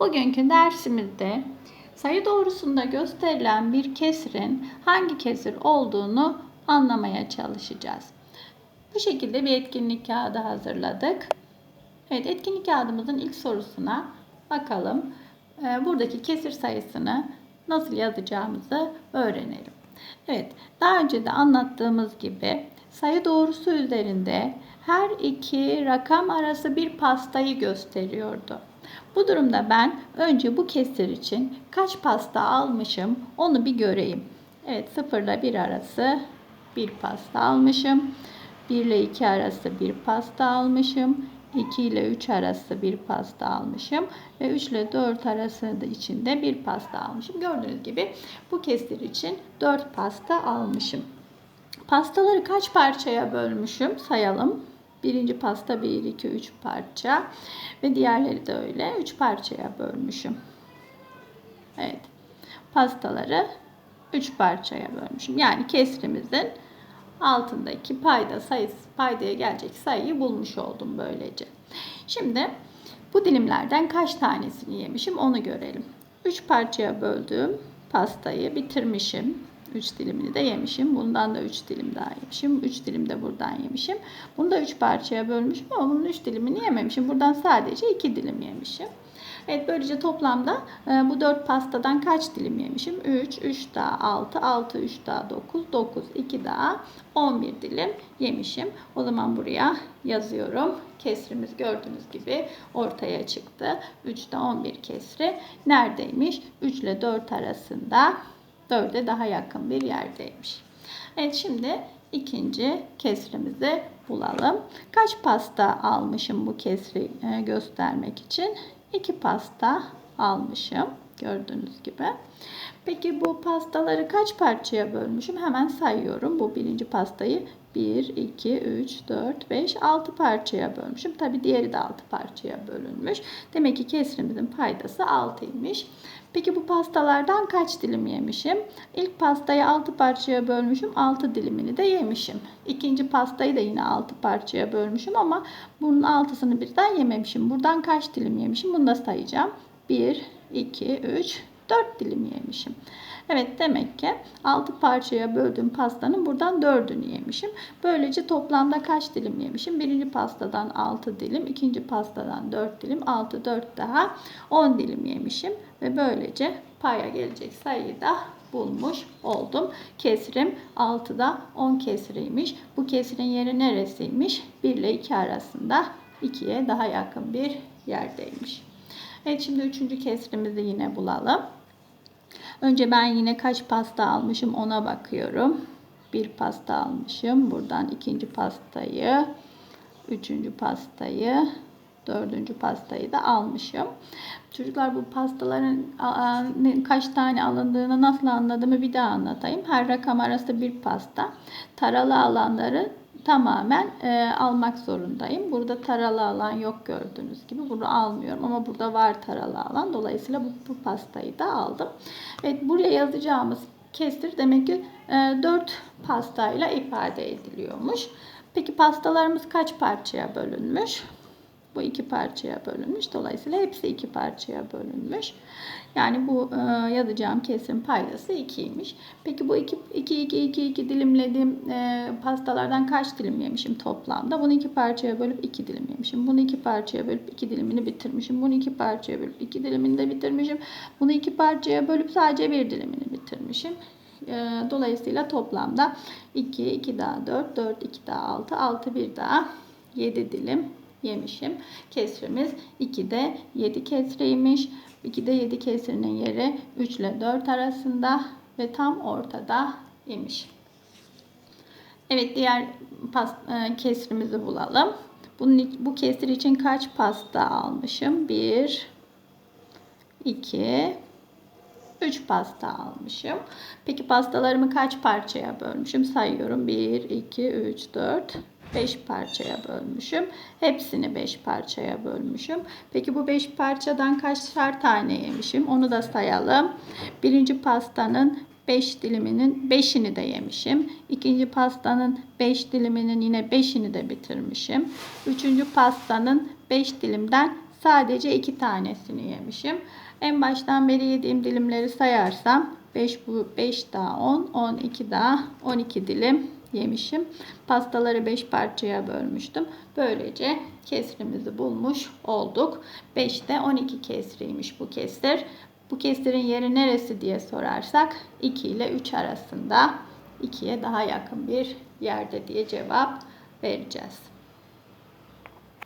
Bugünkü dersimizde sayı doğrusunda gösterilen bir kesirin hangi kesir olduğunu anlamaya çalışacağız. Bu şekilde bir etkinlik kağıdı hazırladık. Evet, etkinlik kağıdımızın ilk sorusuna bakalım. Ee, Buradaki kesir sayısını nasıl yazacağımızı öğrenelim. Evet, daha önce de anlattığımız gibi sayı doğrusu üzerinde her iki rakam arası bir pastayı gösteriyordu. Bu durumda ben önce bu kesir için kaç pasta almışım onu bir göreyim. Evet 0 ile 1 arası bir pasta almışım. 1 ile 2 arası bir pasta almışım. 2 ile 3 arası bir pasta almışım. Ve 3 ile 4 arası da içinde bir pasta almışım. Gördüğünüz gibi bu kesir için 4 pasta almışım. Pastaları kaç parçaya bölmüşüm sayalım. Birinci pasta 1, 2, 3 parça. Ve diğerleri de öyle. 3 parçaya bölmüşüm. Evet. Pastaları 3 parçaya bölmüşüm. Yani kesrimizin altındaki payda sayısı, paydaya gelecek sayıyı bulmuş oldum böylece. Şimdi bu dilimlerden kaç tanesini yemişim onu görelim. 3 parçaya böldüğüm pastayı bitirmişim. 3 dilimini de yemişim. Bundan da 3 dilim daha yemişim. 3 dilim de buradan yemişim. Bunu da 3 parçaya bölmüşüm ama bunun 3 dilimini yememişim. Buradan sadece 2 dilim yemişim. Evet böylece toplamda e, bu 4 pastadan kaç dilim yemişim? 3, 3 daha 6, 6, 3 daha 9, 9, 2 daha 11 dilim yemişim. O zaman buraya yazıyorum. Kesrimiz gördüğünüz gibi ortaya çıktı. 3'te 11 kesri neredeymiş? 3 ile 4 arasında 4'e daha yakın bir yerdeymiş. Evet şimdi ikinci kesrimizi bulalım. Kaç pasta almışım bu kesri e, göstermek için? 2 pasta almışım. Gördüğünüz gibi. Peki bu pastaları kaç parçaya bölmüşüm? Hemen sayıyorum. Bu birinci pastayı 1, 2, 3, 4, 5, 6 parçaya bölmüşüm. Tabi diğeri de 6 parçaya bölünmüş. Demek ki kesrimizin paydası 6'ymış. Peki bu pastalardan kaç dilim yemişim? İlk pastayı 6 parçaya bölmüşüm. 6 dilimini de yemişim. İkinci pastayı da yine 6 parçaya bölmüşüm ama bunun 6'sını birden yememişim. Buradan kaç dilim yemişim? Bunu da sayacağım. 1, 2, 3, 4 dilim yemişim. Evet demek ki 6 parçaya böldüğüm pastanın buradan 4'ünü yemişim. Böylece toplamda kaç dilim yemişim? Birinci pastadan 6 dilim, ikinci pastadan 4 dilim, 6, 4 daha 10 dilim yemişim. Ve böylece paya gelecek sayıyı da bulmuş oldum. Kesrim 6'da 10 kesriymiş. Bu kesrin yeri neresiymiş? 1 ile 2 arasında 2'ye daha yakın bir yerdeymiş. Evet şimdi üçüncü kesrimizi yine bulalım. Önce ben yine kaç pasta almışım ona bakıyorum. Bir pasta almışım. Buradan ikinci pastayı, üçüncü pastayı, dördüncü pastayı da almışım. Çocuklar bu pastaların kaç tane alındığını nasıl anladığımı bir daha anlatayım. Her rakam arası bir pasta. Taralı alanları tamamen e, almak zorundayım. Burada taralı alan yok gördüğünüz gibi. Bunu almıyorum ama burada var taralı alan. Dolayısıyla bu, bu pastayı da aldım. Evet buraya yazacağımız kestir demek ki e, 4 pastayla ifade ediliyormuş. Peki pastalarımız kaç parçaya bölünmüş? Bu iki parçaya bölünmüş. Dolayısıyla hepsi iki parçaya bölünmüş. Yani bu e, yazacağım kesim paydası 2'ymiş. Peki bu 2 2 2 2 2 dilimlediğim e, pastalardan kaç dilim yemişim toplamda? Bunu iki parçaya bölüp 2 dilim yemişim. Bunu iki parçaya bölüp 2 dilimini bitirmişim. Bunu iki parçaya bölüp 2 dilimini de bitirmişim. Bunu iki parçaya bölüp sadece bir dilimini bitirmişim. E, dolayısıyla toplamda 2, 2 daha 4, 4, 2 daha 6, 6 bir daha 7 dilim yemişim. Kesrimiz 2'de 7 kesreymiş. 2'de 7 kesrinin yeri 3 ile 4 arasında ve tam ortada imiş. Evet diğer e, kesrimizi bulalım. Bunun, bu kesir için kaç pasta almışım? 1 2 3 pasta almışım. Peki pastalarımı kaç parçaya bölmüşüm? Sayıyorum. 1 2 3 4 5 parçaya bölmüşüm. Hepsini 5 parçaya bölmüşüm. Peki bu 5 parçadan kaçar tane yemişim? Onu da sayalım. Birinci pastanın 5 diliminin 5'ini de yemişim. İkinci pastanın 5 diliminin yine 5'ini de bitirmişim. Üçüncü pastanın 5 dilimden sadece iki tanesini yemişim. En baştan beri yediğim dilimleri sayarsam 5 bu 5 daha 10, 12 daha 12 dilim yemişim. Pastaları 5 parçaya bölmüştüm. Böylece kesrimizi bulmuş olduk. 5'te 12 kesriymiş bu kesir. Bu kesirin yeri neresi diye sorarsak 2 ile 3 arasında 2'ye daha yakın bir yerde diye cevap vereceğiz.